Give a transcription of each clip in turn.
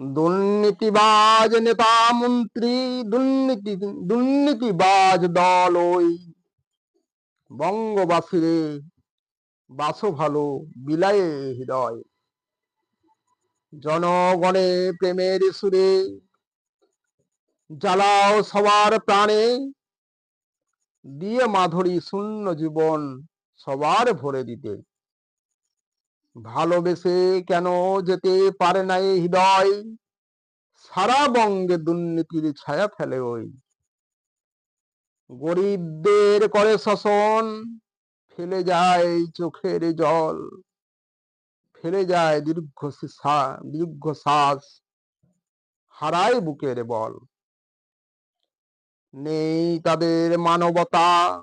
দুর্নীতিবাজ নেতা মন্ত্রী, দুর্নীতি, দুর্নীতিবাজ দল ওই। বঙ্গবাসীরে বাসো ভালো বিলায়ে হৃদয়। জনগণে প্রেমের সুরে জ্বালাও সবার প্রাণে। দিয়ে মাধুরী শূন্য জীবন সবার ভরে দিতে। ভালোবেসে কেন যেতে পারে না এই হৃদয়? সারা বঙ্গে দুর্নীতির ছায়া ফেলে ওই। গরিবদের করে শাসন, ফেলে যায় চোখের জল, ফেলে যায় দীর্ঘ দীর্ঘ শ্বাস হারায় বুকের বল। নেই তাদের মানবতা,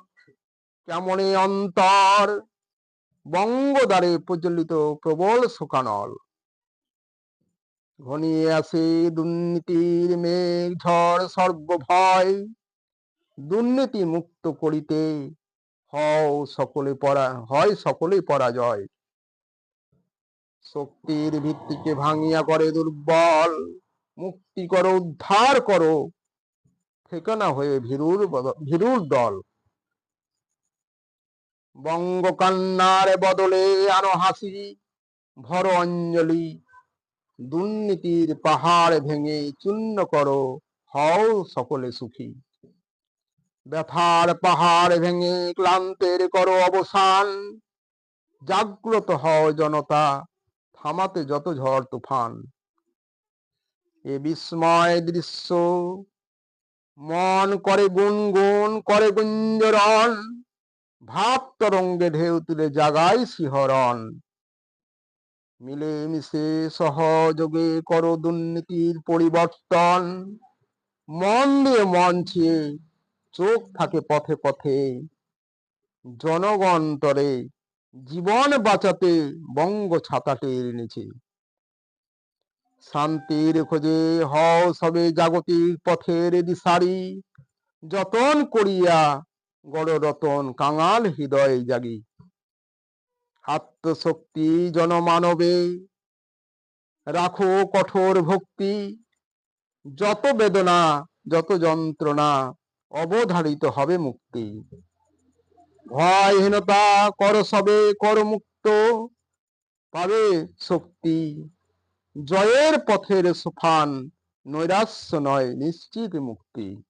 কেমনে অন্তর? বঙ্গদ্বারে প্রজ্বলিত প্রবল শোকানল। ঘনিয়ে আসে দুর্নীতির মেঘ ঝড় সর্বভয়। দুর্নীতি মুক্ত করিতে হও সকলে পরা, হয় সকলেই পরাজয়। শক্তির ভিত্তিকে ভাঙিয়া করে দুর্বল, মুক্তি করো, উদ্ধার করো। ঠিকানা হয়ে ভীরুর ভীরুর দল। বঙ্গকন্যার বদলে আরও হাসি, ভর অঞ্জলি। দুর্নীতির পাহাড় ভেঙে চূর্ণ করো হও সকলে সুখী। ব্যথার পাহাড় ভেঙে ক্লান্তের করো অবসান। জাগ্রত হও জনতা, থামাতে যত ঝড় তুফান। এ বিস্ময় দৃশ্য, মন করে গুনগুন, করে গুঞ্জরণ। ভাব তরঙ্গে ঢেউ তুলে জাগাই শিহরণ। মিলে মিশে সহযোগে কর দুর্নীতির পরিবর্তন। মন দিয়ে মন চোখ থাকে পথে পথে। জনগণ তরে, জীবন বাঁচাতে বঙ্গ ছাতাটির নিচে। শান্তির খোঁজে হও সবে জাগতিক পথের দিশারি। যতন করিয়া গড় রতন কাঙাল হৃদয় জাগি। আত্মশক্তি জনমানবে, রাখো কঠোর ভক্তি। যত বেদনা, যত যন্ত্রণা অবধারিত হবে মুক্তি। ভয়হীনতা কর সবে, কর মুক্ত। পাবে শক্তি। জয়ের পথের সোফান, নৈরাশ্য নয়, নিশ্চিত মুক্তি।